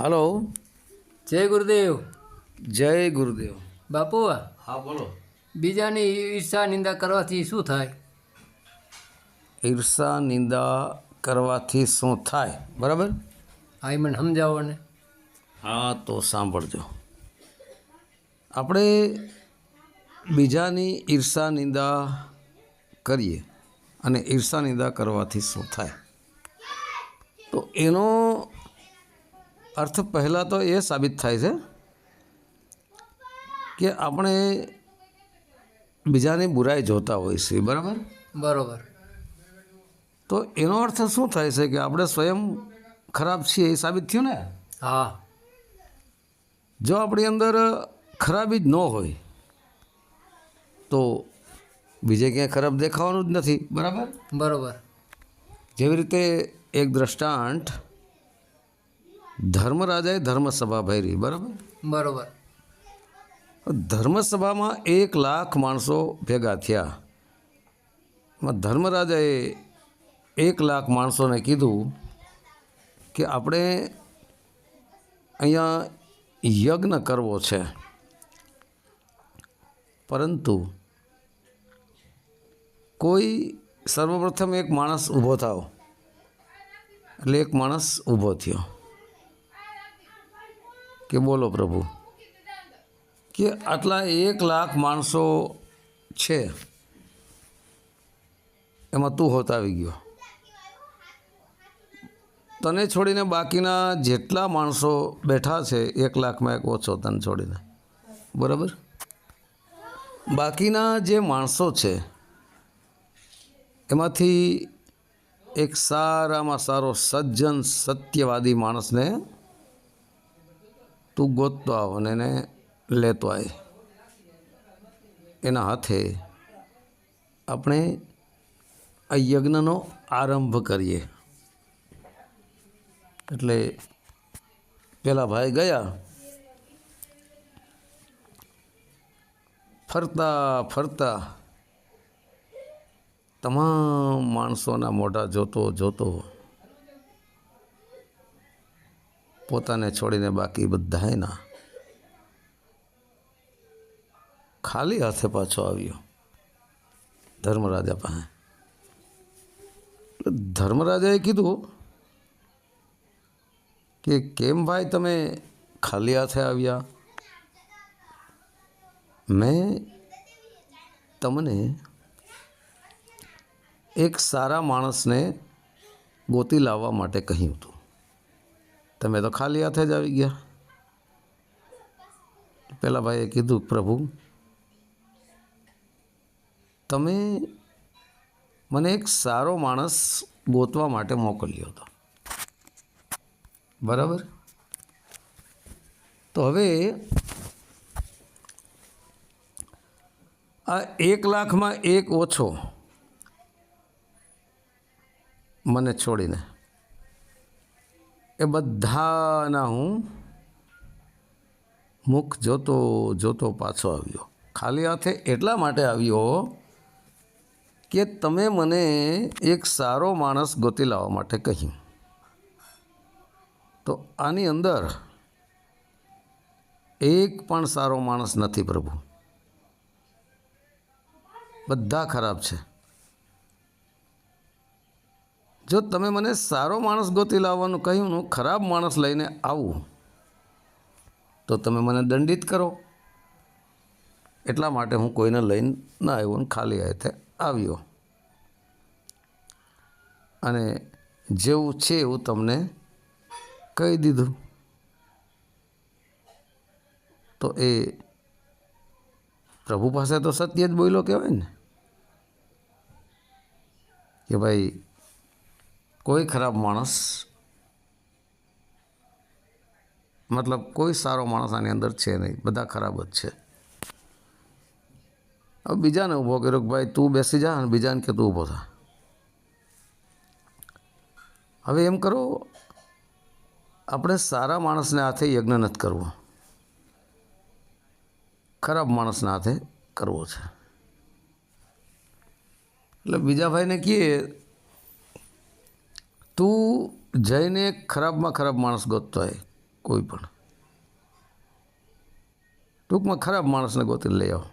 Hello. જય ગુરુદેવ. જય ગુરુદેવ. બાપુ હા બોલો. બીજાની ઈર્ષા નિંદા કરવાથી શું થાય? ઈર્ષા નિંદા કરવાથી શું થાય? બરાબર? હા એ મને સમજાવો ને. હા તો સાંભળજો. આપણે બીજાની ઈર્ષા નિંદા કરીએ અને ઈર્ષા નિંદા કરવાથી શું થાય? તો એનો અર્થ પહેલાં તો એ સાબિત થાય છે કે આપણે બીજાની બુરાઈ જોતા હોઈએ છીએ બરાબર? બરાબર. તો એનો અર્થ શું થાય છે કે આપણે સ્વયં ખરાબ છીએ એ સાબિત થયું ને? હા. જો આપણી અંદર ખરાબી જ ન હોય તો બીજે ક્યાંય ખરાબ દેખાવાનું જ નથી બરાબર? બરાબર. જેવી રીતે એક દ્રષ્ટાંત ધર્મરાજાએ ધર્મસભા ભરી બરાબર? બરાબર. ધર્મસભામાં એક લાખ માણસો ભેગા થયા. ધર્મરાજાએ એક લાખ માણસોને કીધું કે આપણે અહીંયા યજ્ઞ કરવો છે. પરંતુ કોઈ સર્વપ્રથમ એક માણસ ઊભો થાવ એટલે એક માણસ ઊભો થયો. કે બોલો પ્રભુ. કે આટલા એક લાખ માણસો છે. એમાં તું હોત આવી ગયો. તને છોડીને બાકીના જેટલા માણસો બેઠા છે, એક લાખમાં એક ઓછો તને છોડીને. બરાબર? બાકીના જે માણસો છે, એમાંથી એક સારામાં સારો સજ્જન સત્યવાદી માણસને તું ગોતતો આવ અને એને લેતો આય. એના હાથે આપણે આ યજ્ઞનો આરંભ કરીએ. એટલે પેલા ભાઈ ગયા. ફરતા ફરતા તમામ માણસોના મોઢા જોતો જોતો પોતાને છોડીને બાકી બધાયના ખાલી હાથે પાછો આવ્યો. ધર્મરાજા પાસે. ધર્મરાજાએ કીધું કે કેમ ભાઈ તમે ખાલી હાથે આવ્યા? મેં તમને એક સારા માણસને ગોતી લાવવા માટે કહ્યું હતું. તમે તો ખાલી હાથે જ આવી ગયા. પેલા ભાઈએ કીધું, પ્રભુ, તમે મને એક સારો માણસ ગોતવા માટે મોકલ્યો હતો. બરાબર? તો હવે આ એક લાખમાં એક ઓછો મને છોડીને એ બધાના હું મુખ જોતો જોતો પાછો આવ્યો. ખાલી હાથે એટલા માટે આવ્યો કે તમે મને એક સારો માણસ ગોતી લાવવા માટે કહ્યું. તો આની અંદર એક પણ સારો માણસ નથી પ્રભુ. બધા ખરાબ છે. જો તમે મને સારો માણસ ગોતી લાવવાનું કહ્યું હું ખરાબ માણસ લઈને આવું, તો તમે મને દંડિત કરો. એટલા માટે હું કોઈને લઈને ના આવ્યો ને ખાલી હાથે આવ્યો. અને જેવું છે એવું તમને કહી દીધું. તો એ પ્રભુ પાસે તો સત્ય જ બોલ્યો કહેવાય ને, કે ભાઈ કોઈ ખરાબ માણસ, મતલબ કોઈ સારો માણસ આની અંદર છે નહીં. બધા ખરાબ જ છે. હવે બીજાને ઊભો કર્યો કે ભાઈ તું બેસી જા અને બીજાને કે તું ઊભો થા. હવે એમ કરો, આપણે સારા માણસને હાથે યજ્ઞ નથી કરવો. ખરાબ માણસના હાથે કરવો છે. એટલે બીજા ભાઈને કહીએ તું જઈને ખરાબમાં ખરાબ માણસ ગોતતો હોય, કોઈ પણ. ટૂંકમાં ખરાબ માણસને ગોતી લઈ આવો.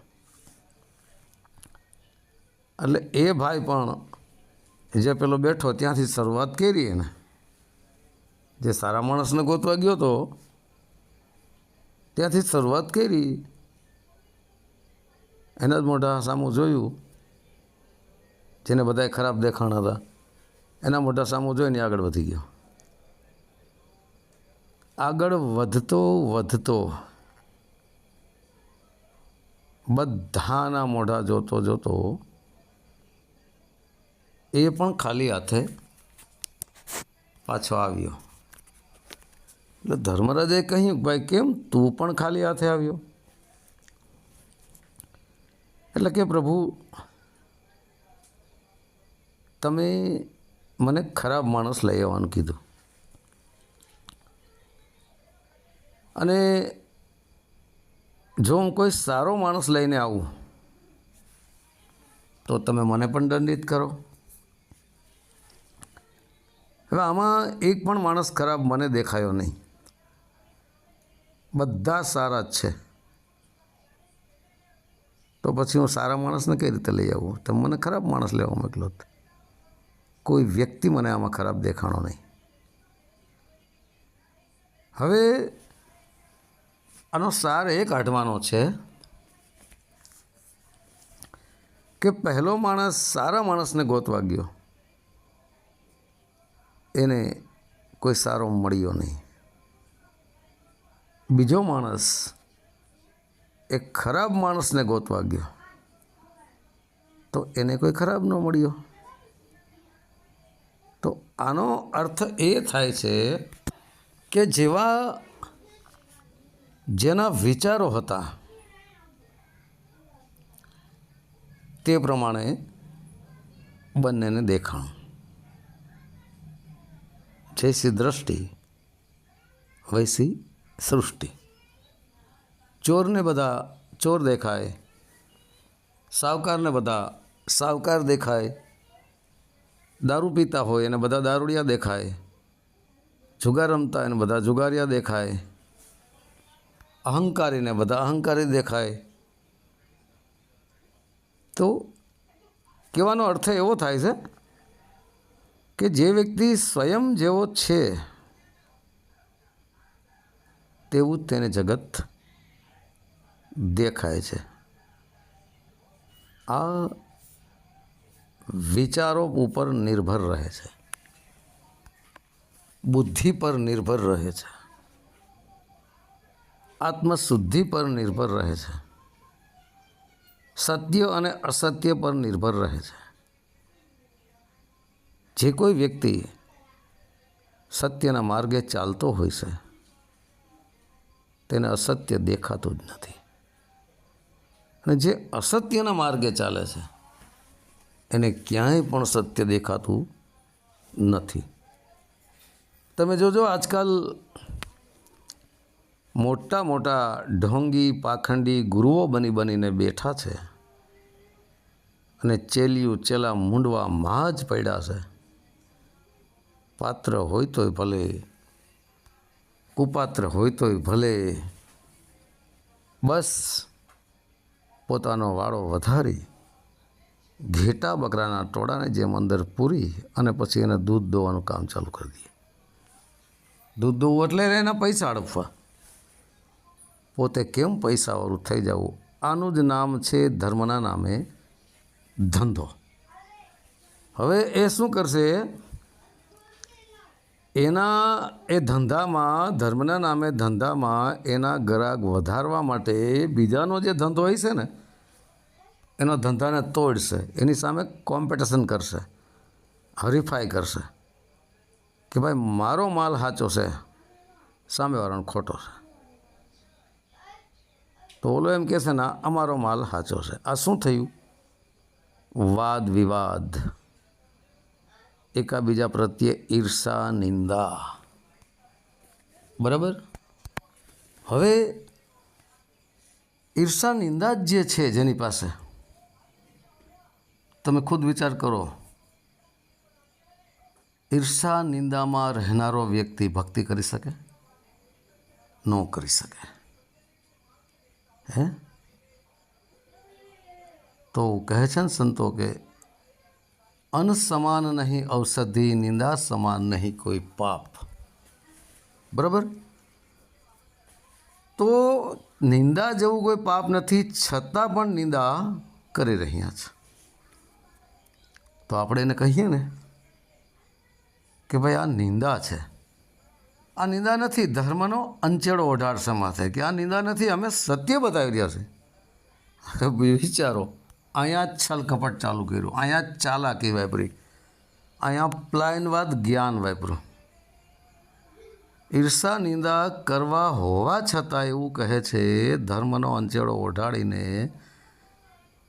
એટલે એ ભાઈ પણ જે પેલો બેઠો ત્યાંથી શરૂઆત કરી એને. જે સારા માણસને ગોતવા ગયો તો, ત્યાંથી શરૂઆત કરી. એના જ મોઢા સામું જોયું, જેને બધાએ ખરાબ દેખાણ હતા. એના મોઢા સામો જોઈને આગળ વધી ગયો. આગળ વધતો વધતો બધાના મોઢા જોતો જોતો એ પણ ખાલી હાથે પાછો આવ્યો. એટલે ધર્મરાજે કહ્યું, ભાઈ, કેમ તું પણ ખાલી હાથે આવ્યો? એટલે કે પ્રભુ, તમે મને ખરાબ માણસ લઈ આવવાનું કીધું. અને જો હું કોઈ સારો માણસ લઈને આવું, તો તમે મને પણ દંડિત કરો. હવે આમાં એક પણ માણસ ખરાબ મને દેખાયો નહીં. બધા સારા જ છે. તો પછી હું સારા માણસને કઈ રીતે લઈ આવું? તમે મને ખરાબ માણસ લેવા મોકલો જ. કોઈ વ્યક્તિ મને આમાં ખરાબ દેખાણો નહીં. હવે, આનો સાર એ કાઢવાનો છે કે પહેલો માણસ સારા માણસને ગોતવા ગયો. એને કોઈ સારો મળ્યો નહીં. બીજો માણસ એ ખરાબ માણસને ગોતવા ગયો. તો એને કોઈ ખરાબ ન મળ્યો. આનો અર્થ એ થાય છે કે જેવા જેના વિચારો હતા, તે પ્રમાણે બંનેને દેખાણ. જૈસી દ્રષ્ટિ વૈસી સૃષ્ટિ. ચોરને બધા ચોર દેખાય, સાવકારને બધા સાવકાર દેખાય દારૂ પીતા હોય એને બધા દારૂડિયા દેખાય. જુગાર રમતા એને બધા જુગારિયા દેખાય. અહંકારીને બધા અહંકારી દેખાય. તો કહેવાનો અર્થ એવો થાય છે કે જે વ્યક્તિ સ્વયં જેવો છે, તેવું તેને જગત દેખાય છે. આ વિચારો ઉપર નિર્ભર રહે છે. બુદ્ધિ પર નિર્ભર રહે છે. આત્મશુદ્ધિ પર નિર્ભર રહે છે. સત્ય અને અસત્ય પર નિર્ભર રહે છે. જે કોઈ વ્યક્તિ સત્યના માર્ગે ચાલતો હોય છે, તેને અસત્ય દેખાતું જ નથી. અને જે અસત્યના માર્ગે ચાલે છે એને ક્યાંય પણ સત્ય દેખાતું નથી. તમે જોજો, આજકાલ મોટા મોટા ઢોંગી, પાખંડી ગુરુઓ બની બનીને બેઠા છે અને ચેલિયું, ચેલા મૂંડવા માં જ પડ્યા છે. પાત્ર હોય તોય ભલે, કુપાત્ર હોય તોય ભલે, બસ પોતાનો વાળો વધારી ઘેટા બકરાના ટોળાને જેમ અંદર પૂરી અને પછી એને દૂધ દોવાનું કામ ચાલુ કરી દઈએ. દૂધ દોવું એટલે એના પૈસા હડપવા પોતે કેમ પૈસાવાળું થઈ જવું? આનું જ નામ છે ધર્મના નામે ધંધો. હવે એ શું કરશે? એના એ ધંધામાં, ધર્મના નામે ધંધામાં એના ગ્રાહક વધારવા માટે બીજાનો જે ધંધો હોય છે ને એનો ધંધાને તોડશે, એની સામે કોમ્પિટિશન કરશે, હરીફાઈ કરશે કે ભાઈ મારો માલ સાચો છે, સામેવાળાનો ખોટો છે. તો ઓલો એમ કહેશે ના, અમારો માલ સાચો છે. આ શું થયું? વાદ વિવાદ. એકાબીજા પ્રત્યે ઈર્ષા, નિંદા. બરાબર? હવે ઈર્ષા, નિંદા જ જે છે જેની પાસે તમે ખુદ વિચાર કરો. ઈર્ષા નિંદામાં રહેનારો વ્યક્તિ ભક્તિ કરી શકે? ન કરી શકે. હે? તો કહે છે ને સંતો કે અન સમાન નહીં, ઔષધિ નિંદા સમાન નહીં, કોઈ પાપ. બરાબર? તો નિંદા જેવું કોઈ પાપ નથી, છતાં પણ નિંદા કરી રહ્યા છે. તો આપણે એને કહીએ ને કે ભાઈ આ નિંદા છે. આ નિંદા નથી, ધર્મનો અંચેડો ઓઢાડશે માથે કે આ નિંદા નથી, અમે સત્ય બતાવી રહ્યા છે વિચારો, અહીંયા જ છલ ચાલુ કર્યું, અહીંયા જ ચાલાકી વાપરી, અહીંયા પ્લાયનવાદ જ્ઞાન વાપર્યું ઈર્ષા નિંદા કરવા હોવા છતાં એવું કહે છે, ધર્મનો અંચેડો ઓઢાડીને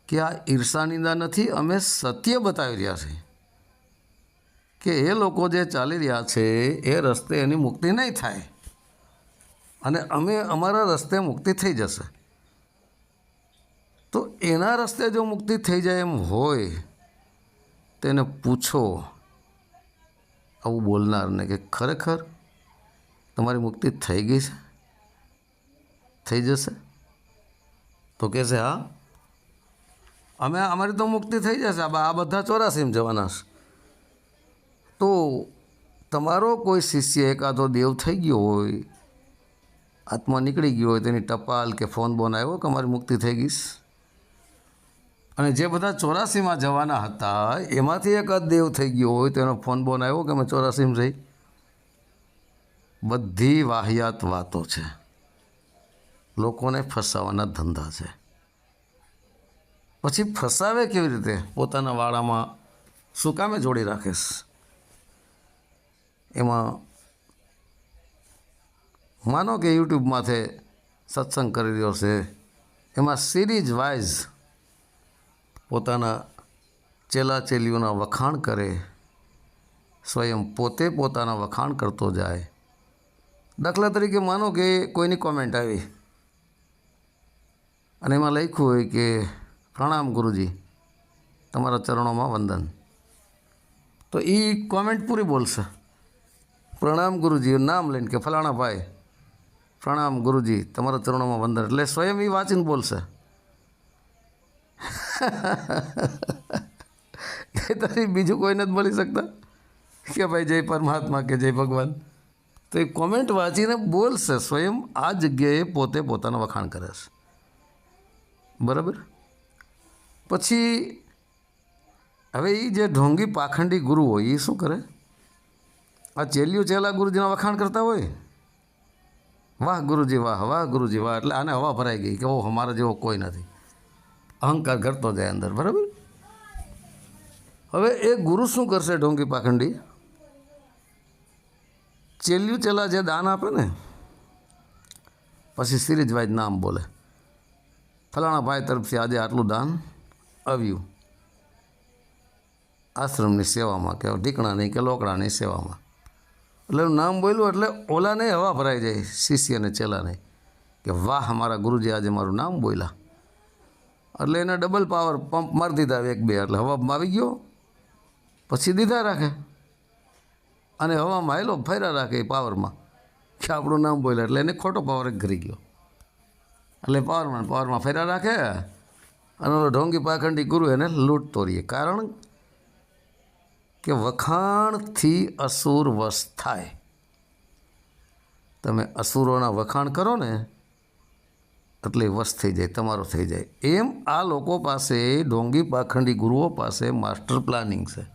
કે આ ઈર્ષા નિંદા નથી, અમે સત્ય બતાવી રહ્યા છીએ. કે એ લોકો જે ચાલી રહ્યા છે, એ રસ્તે એની મુક્તિ નહીં થાય. અને અમે અમારા રસ્તે મુક્તિ થઈ જશે. તો એના રસ્તે જો મુક્તિ થઈ જાય એમ હોય, તેને પૂછો. આવું બોલનારને કે ખરેખર તમારી મુક્તિ થઈ ગઈ છે? થઈ જશે? તો કહેશે, હા અમે અમારી તો મુક્તિ થઈ જશે. આ બધા ચોરાસીમાં જવાના છે. તો તમારો કોઈ શિષ્ય એકાદો દેવ થઈ ગયો હોય, આત્મા નીકળી ગયો હોય, તેની ટપાલ કે ફોન બોન આવ્યો કે અમારી મુક્તિ થઈ ગઈ અને જે બધા ચોરાસીમાં જવાના હતા, એમાંથી એકાદ દેવ થઈ ગયો હોય તો એનો ફોન બોન આવ્યો કે અમે ચોરાસીમાં જઈ? બધી વાહિયાત વાતો છે. લોકોને ફસાવાના ધંધા છે. પછી ફસાવે કેવી રીતે? પોતાના વાળામાં શું કામે જોડી રાખીશ એમાં માનો કે યુટ્યુબમાંથી સત્સંગ કરી રહ્યો છે. એમાં સિરીઝ વાઇઝ પોતાના ચેલા ચેલીઓના વખાણ કરે. સ્વયં પોતે પોતાના વખાણ કરતો જાય. દાખલા તરીકે માનો કે કોઈની કોમેન્ટ આવી. અને એમાં લખ્યું હોય કે પ્રણામ ગુરુજી. તમારા ચરણોમાં વંદન. તો એ કોમેન્ટ પૂરી બોલશે. પ્રણામ ગુરુજી નામ લઈને કે ફલાણા ભાઈ, પ્રણામ ગુરુજી, તમારા ચરણોમાં વંદન. એટલે સ્વયં એ વાંચીને બોલશે. તારી બીજું કોઈ નથી બોલી શકતા? કે ભાઈ જય પરમાત્મા કે જય ભગવાન. તો એ કોમેન્ટ વાંચીને બોલશે સ્વયં. આ જગ્યાએ પોતે પોતાના વખાણ કરે છે. બરાબર? પછી હવે એ જે ઢોંગી પાખંડી ગુરુ હોય એ શું કરે? આ ચેલિયું ચેલા ગુરુજીના વખાણ કરતા હોય? વાહ ગુરુજી વાહ વાહ ગુરુજી વાહ, એટલે આને હવા ભરાઈ ગઈ કે ઓ અમારા જેવો કોઈ નથી. અહંકાર કરતો જાય અંદર, બરાબર? હવે એ ગુરુ શું કરશે ઢોંગી પાખંડી? ચેલ્યું ચેલા જે દાન આપે ને, પછી સિરીજ વાઇઝ નામ બોલે. ફલાણા ભાઈ તરફથી આજે આટલું દાન આવ્યું. આશ્રમની સેવામાં કે નહીં કે લોકડાની સેવામાં. એટલે એનું નામ બોલ્યું એટલે ઓલાને હવા ભરાઈ જાય, શિષ્યને ચેલાને કે વાહ મારા ગુરુજી આજે મારું નામ બોલ્યા. એટલે એને ડબલ પાવર પંપ મારી દીધા એક બે, એટલે હવામાં આવી ગયો. પછી દીધા રાખે. અને હવામાં હાલો ફર્યા રાખે એ પાવરમાં કે આપણું નામ બોલ્યા. એટલે એને ખોટો પાવર ઘરી ગયો. એટલે પાવરમાં પાવરમાં ફેર્યા રાખે. અને ઓલો ઢોંગી પાખંડી ગુરુ એને લૂંટતો રહીએ કારણ કે વખાણથી અસુર વશ થાય. તમે અસુરોના વખાણ કરો ને, એટલે વશ થઈ જાય, તમારો થઈ જાય. એમ આ લોકો પાસે, ઢોંગી પાખંડી ગુરુઓ પાસે માસ્ટર પ્લાનિંગ છે.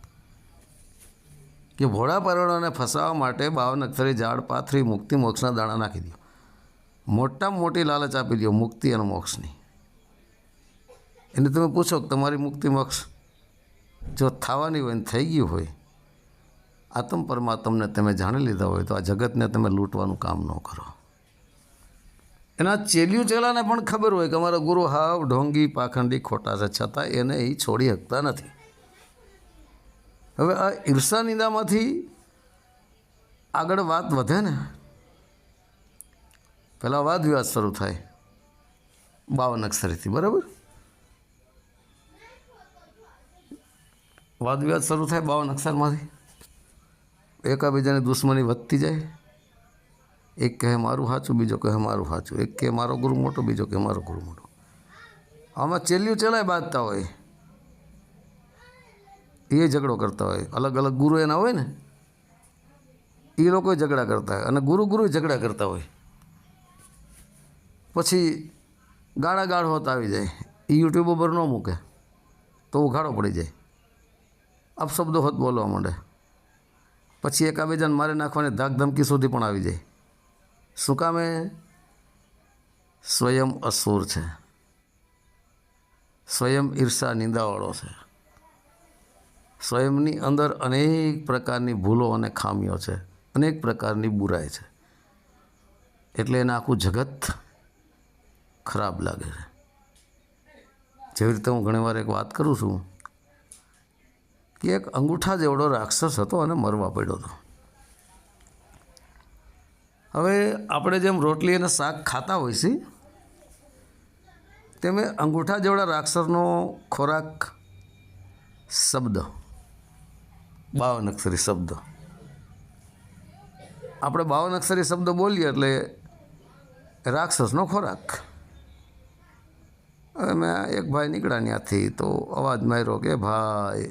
કે ભોળા પરણોને ફસાવવા માટે બાવન અક્ષરી ઝાડ પાથરી મુક્તિ મોક્ષના દાણા નાખી દો. મોટામાં મોટી લાલચ આપી દો, મુક્તિ અને મોક્ષની. એને તમે પૂછો તમારી મુક્તિ મોક્ષ જો થવાની હોય ને થઈ ગયું હોય આત્મ પરમાત્મને તમે જાણી લીધા હોય તો આ જગતને તમે લૂંટવાનું કામ ન કરો. એના ચેલિયું ચેલાને પણ ખબર હોય કે અમારા ગુરુ હાવ ઢોંગી, પાખંડી, ખોટા છે, છતાં એને એ છોડી શકતા નથી. હવે આ ઈર્ષા નિંદામાંથી આગળ વાત વધે ને, પહેલાં વાદ વિવાદ શરૂ થાય, બાવન અક્ષરીથી, બરાબર? વાદ વિવાદ શરૂ થાય બાવન અક્ષરમાંથી એકાબીજાની દુશ્મની વધતી જાય. એક કહે મારું સાચું, બીજો કહે મારું સાચું. એક કહે મારો ગુરુ મોટો, બીજો કહે મારો ગુરુ મોટો. આમાં ચેલ્યું ચેલાય બાંધતા હોય. એ ઝઘડો કરતા હોય. અલગ અલગ ગુરુ એના હોય ને એ લોકો ઝઘડા કરતા હોય. અને ગુરુ ગુરુ ઝઘડા કરતા હોય. પછી ગાળા ગાળ હોત આવી જાય. એ યુટ્યુબ ઉપર ન મૂકે, તો ઉઘાડો પડી જાય. અપશબ્દો હોત બોલવા માંડે. પછી એકાબીજાને મારી નાખવાની ધાકધમકી સુધી પણ આવી જાય. શું કામે સ્વયં અસુર છે. સ્વયં ઈર્ષા નિંદાવાળો છે. સ્વયંની અંદર અનેક પ્રકારની ભૂલો અને ખામીઓ છે. અનેક પ્રકારની બુરાઈ છે. એટલે એને આખું જગત ખરાબ લાગે છે. જેવી રીતે હું ઘણીવાર એક વાત કરું છું કે એક અંગૂઠા જેવડો રાક્ષસ હતો અને મરવા પડ્યો હતો. હવે આપણે જેમ રોટલી અને શાક ખાતા હોય છે, તેમ અંગૂઠા જેવડા રાક્ષસનો ખોરાક શબ્દ બાવન અક્ષરી શબ્દ. આપણે બાવન અક્ષરી શબ્દ બોલીએ એટલે રાક્ષસનો ખોરાક. મેં એક ભાઈ નીકળ્યા ત્યાંથી તો અવાજ માર્યો કે, ભાઈ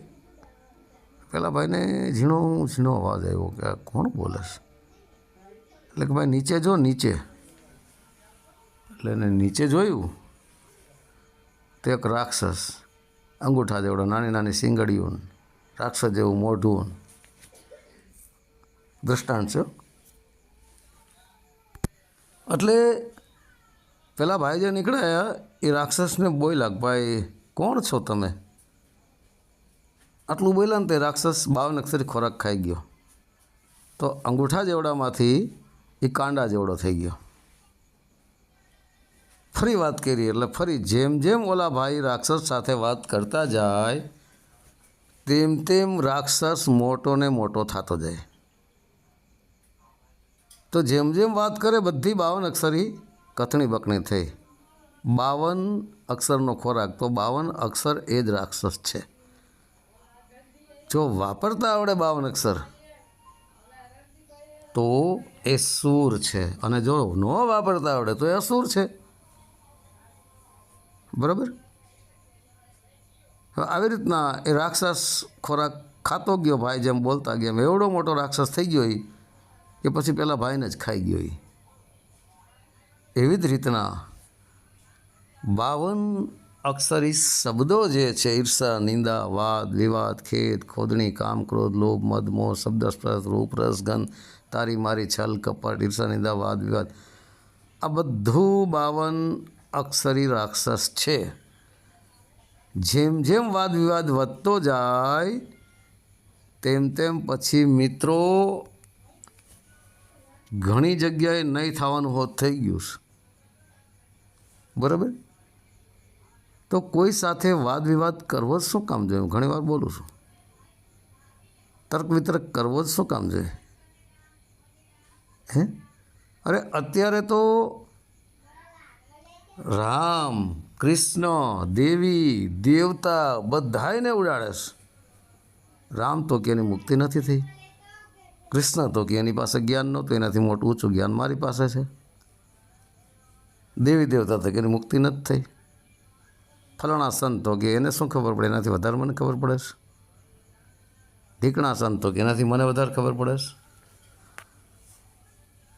પેલા ભાઈને ઝીણો ઝીણો અવાજ આવ્યો કે આ કોણ બોલે છે? એટલે કે ભાઈ નીચે જો, નીચે. એટલે એને નીચે જોયું. તો એક રાક્ષસ અંગૂઠા જેવડો, નાની નાની સિંગડીઓને, રાક્ષસ જેવું મોઢું. દ્રષ્ટાંત છે એટલે પેલા ભાઈ જે નીકળ્યા એ રાક્ષસને બોલ્યા ભાઈ, કોણ છો તમે? આટલું બોલ્યા ને તે રાક્ષસ બાવન અક્ષરી ખોરાક ખાઈ ગયો. તો અંગૂઠા જેવડામાંથી એ કાંડા જેવડો થઈ ગયો. ફરી વાત કરી, એટલે ફરી જેમ જેમ ઓલા ભાઈ રાક્ષસ સાથે વાત કરતા જાય, તેમ તેમ રાક્ષસ મોટો ને મોટો થતો જાય. તો જેમ જેમ વાત કરે, બધી બાવન અક્ષરી કથણી બકણી થઈ. બાવન અક્ષરનો ખોરાક, તો બાવન અક્ષર એ જ રાક્ષસ છે. જો વાપરતા આવડે બાવન અક્ષર, તો એ સૂર છે. અને જો ન વાપરતા આવડે, તો એ અસુર છે. બરાબર? આવી રીતના એ રાક્ષસ ખોરાક ખાતો ગયો ભાઈ જેમ બોલતા ગયા, એમ એવડો મોટો રાક્ષસ થઈ ગયો કે પછી પેલા ભાઈને જ ખાઈ ગયો એવી જ રીતના બાવન અક્ષરી શબ્દો જે છે, ઈર્ષા, નિંદા, વાદ, વિવાદ, ખેદ, ખોદણી, કામ, ક્રોધ, લોભ મદમોહ શબ્દ સ્પર્શ રૂપ રસ ગંધ તારી મારી છલ, કપટ, ઈર્ષા, નિંદા, વાદ, વિવાદ. આ બધું બાવન અક્ષરી રાક્ષસ છે. જેમ જેમ વાદ, વિવાદ વધતો જાય, તેમ તેમ પછી મિત્રો ઘણી જગ્યાએ નહીં થવાનું હોત, થઈ ગયું છે. બરાબર? તો કોઈ સાથે વાદ વિવાદ કરવો જ શું કામ જોઈએ? ઘણી વાર બોલું છું. તર્ક વિતર્ક કરવો જ શું કામ જોઈએ? હે? અરે, અત્યારે તો રામ, કૃષ્ણ, દેવી, દેવતા બધાયને ઉડાડે છે. રામ તો કે એની મુક્તિ નથી થઈ. કૃષ્ણ તો કે એની પાસે જ્ઞાન નહોતું. એનાથી મોટું ઊંચું જ્ઞાન મારી પાસે છે. દેવી દેવતા તો કે એની મુક્તિ નથી થઈ. ફલાણા સંત કે એને શું ખબર પડે? એનાથી વધારે મને ખબર પડે છે. ઢીકણા સંત કે એનાથી મને વધારે ખબર પડે છે.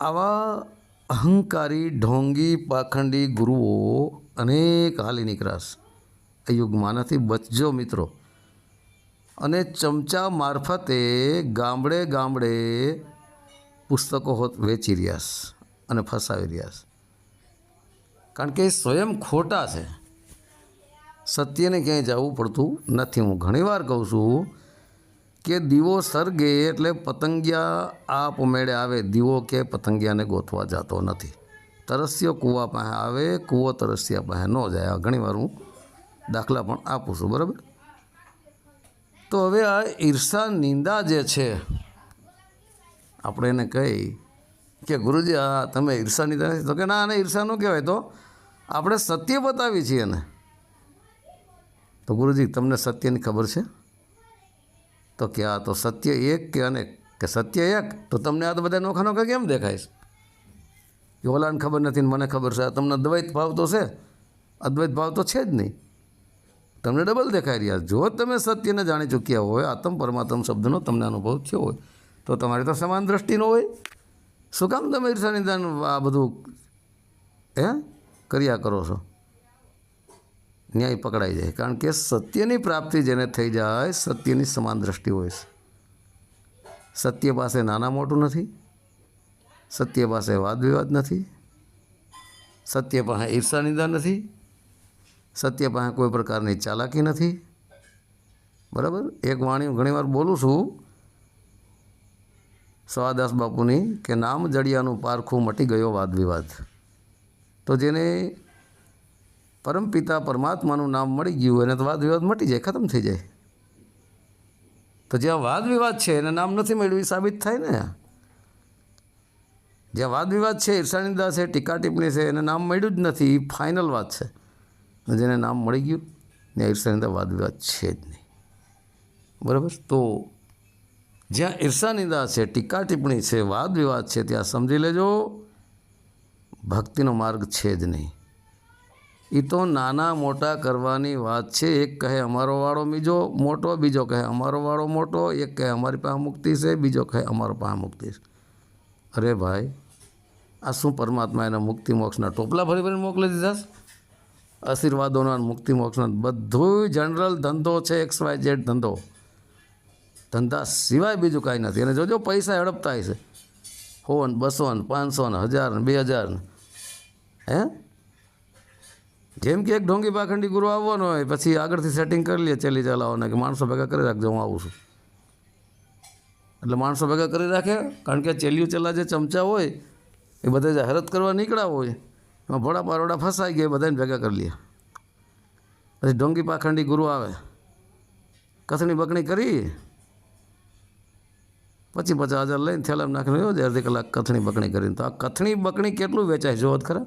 આવા અહંકારી, ઢોંગી, પાખંડી ગુરુઓ અનેક હાલી નીકળાશ આ યુગમાંનાથી બચજો મિત્રો. અને ચમચા મારફતે ગામડે ગામડે પુસ્તકો હોત વેચી રહ્યા અને ફસાવી રહ્યા કારણ કે એ સ્વયં ખોટા છે. સત્યને ક્યાંય જવું પડતું નથી. હું ઘણીવાર કહું છું કે દીવો સર્ગે એટલે પતંગિયા આપમેળે આવે. દીવો કે પતંગિયાને ગોતવા જતો નથી. તરસ્યો કૂવા પાસે આવે, કૂવો તરસ્યા પાસે ન જાય. ઘણીવાર હું દાખલા પણ આપું છું, બરાબર? તો હવે આ ઈર્ષા નિંદા જે છે, આપણે એને કહી કે ગુરુજી, આ તમે ઈર્ષા નિંદા નથી. તો કે ના, આને ઈર્ષા ન કહેવાય. તો આપણે સત્ય બતાવી છીએ એને. તો ગુરુજી, તમને સત્યની ખબર છે? તો કે આ તો સત્ય એક કે અનેક? કે સત્ય એક? તો તમને આ તો બધા નોખા નોખા કેમ દેખાય છે? કે ઓલાને ખબર નથી મને ખબર છે. તમને દ્વૈત ભાવ તો છે. અદ્વૈત ભાવ તો છે જ નહીં. તમને ડબલ દેખાઈ રહ્યા જો તમે સત્યને જાણી ચૂક્યા હોય, આત્મ પરમાત્મ શબ્દનો તમને અનુભવ થયો હોય, તો તમારી તો સમાન દ્રષ્ટિનો હોય. શું કામ તમે ઈર્ષા આ બધું, હે, કર્યા કરો છો? ન્યાય પકડાઈ જાય. કારણ કે સત્યની પ્રાપ્તિ જેને થઈ જાય, સત્યની સમાન દ્રષ્ટિ હોય છે. સત્ય પાસે નાના મોટું નથી. સત્ય પાસે વાદ વિવાદ નથી. સત્ય પાસે ઈર્ષા નિંદા નથી. સત્ય પાસે કોઈ પ્રકારની ચાલાકી નથી. બરાબર? એક વાણી હું ઘણીવાર બોલું છું. સવાદાસ બાપુની કે, નામ જડિયાનું પારખું મટી ગયો વાદ વિવાદ તો જેને પરમપિતા પરમાત્માનું નામ મળી ગયું એને તો વાદ વિવાદ મટી જાય, ખતમ થઈ જાય. તો જ્યાં વાદ વિવાદ છે, એને નામ નથી મળ્યું એ સાબિત થાય ને. જ્યાં વાદ વિવાદ છે, ઈર્ષાનિંદા છે ટીકા ટિપ્પણી છે, એને નામ મળ્યું જ નથી, એ ફાઇનલ વાત છે. જેને નામ મળી ગયું ને ઈર્ષાનિંદા વાદ વિવાદ છે જ નહીં. બરાબર? તો જ્યાં ઈર્ષાનિંદા છે ટીકા ટિપ્પણી છે વાદ વિવાદ છે, ત્યાં સમજી લેજો, ભક્તિનો માર્ગ છે જ નહીં. એ તો નાના મોટા કરવાની વાત છે. એક કહે, અમારો વાળો બીજો મોટો, બીજો કહે, અમારો વાળો મોટો એક કહે, અમારી પાસે મુક્તિ છે બીજો કહે, અમારો પાસે મુક્તિ છે અરે ભાઈ, આ શું પરમાત્મા એના મુક્તિ મોક્ષના ટોપલા ભરી ભરીને મોકલી દીધા છે? આશીર્વાદોના મુક્તિ મોક્ષના બધું જનરલ ધંધો છે, એક્સ વાય ઝેડ ધંધો. ધંધા સિવાય બીજું કાંઈ નથી. અને જોજો, પૈસા હડપતા છે સો ને, બસો ને, પાંચસો ને, હજાર ને, બે હજાર ને. હે? જેમ કે એક ઢોંગી પાખંડી ગુરુ આવવાનો હોય, પછી આગળથી સેટિંગ કરી લે ચેલી ચલાવવાના કે માણસો ભેગા કરી રાખજો, હું આવું છું. એટલે માણસો ભેગા કરી રાખે, કારણ કે ચેલિયું ચેલા જે ચમચા હોય, એ બધા જે હરત કરવા નીકળ્યા હોય, એમાં ભોળા પારોડા ફસાઈ ગયા બધાને ભેગા કરી લે. પછી ઢોંગી પાખંડી ગુરુ આવે કથણી બકણી કરી, પછી પચાસ હજાર લઈને થેલામાં નાખીને અડધી કલાક કથણી બકણી કરીને, તો આ કથણી બકણી કેટલું વેચાય જોવા ખરા.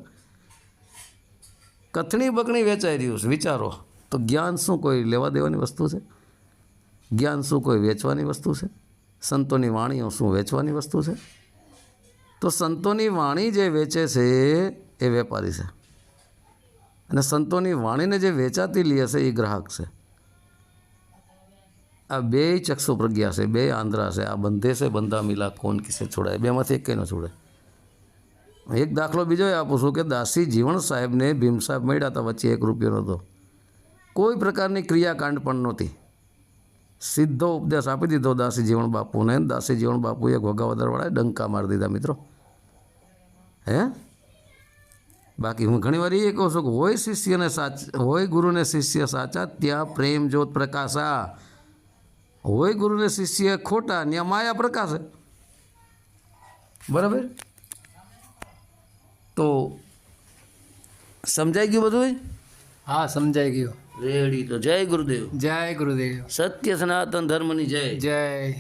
કથણી બકણી વેચાઈ રહ્યું છે, વિચારો. તો જ્ઞાન શું કોઈ લેવા દેવાની વસ્તુ છે? જ્ઞાન શું કોઈ વેચવાની વસ્તુ છે? સંતોની વાણીઓ શું વેચવાની વસ્તુ છે? તો સંતોની વાણી જે વેચે છે એ વેપારી છે. અને સંતોની વાણીને જે વેચાતી લે છે એ ગ્રાહક છે. આ બે ચક્ષુ પ્રજ્ઞા છે, બે આંધ્રા છે, આ બંધે છે બંધા મિલા કોણ કિસે છોડાય? બેમાંથી એક ન છોડે એક દાખલો બીજો આપું છું કે દાસી જીવણ સાહેબને ભીમ સાહેબ મળ્યા હતા વચ્ચે એક રૂપિયો નહોતો કોઈ પ્રકારની ક્રિયાકાંડ પણ નહોતી. સીધો ઉપદેશ આપી દીધો દાસી જીવણ બાપુને. દાસી જીવણ બાપુએ ઘોઘાવદરવાળાએ ડંકા મારી દીધા મિત્રો. હે? બાકી હું ઘણીવાર એ કહું છું કે હોય શિષ્યને સાચ, હોય ગુરુને શિષ્ય સાચા ત્યાં પ્રેમ જ્યોત પ્રકાશા. હોય ગુરુને શિષ્ય ખોટા ત્યાં માયા પ્રકાશે. બરાબર? તો સમજાઈ ગયું બધું હા સમજાઈ ગયું. રેડી તો. જય ગુરુદેવ. જય ગુરુદેવ. સત્ય સનાતન ધર્મની જય. જય.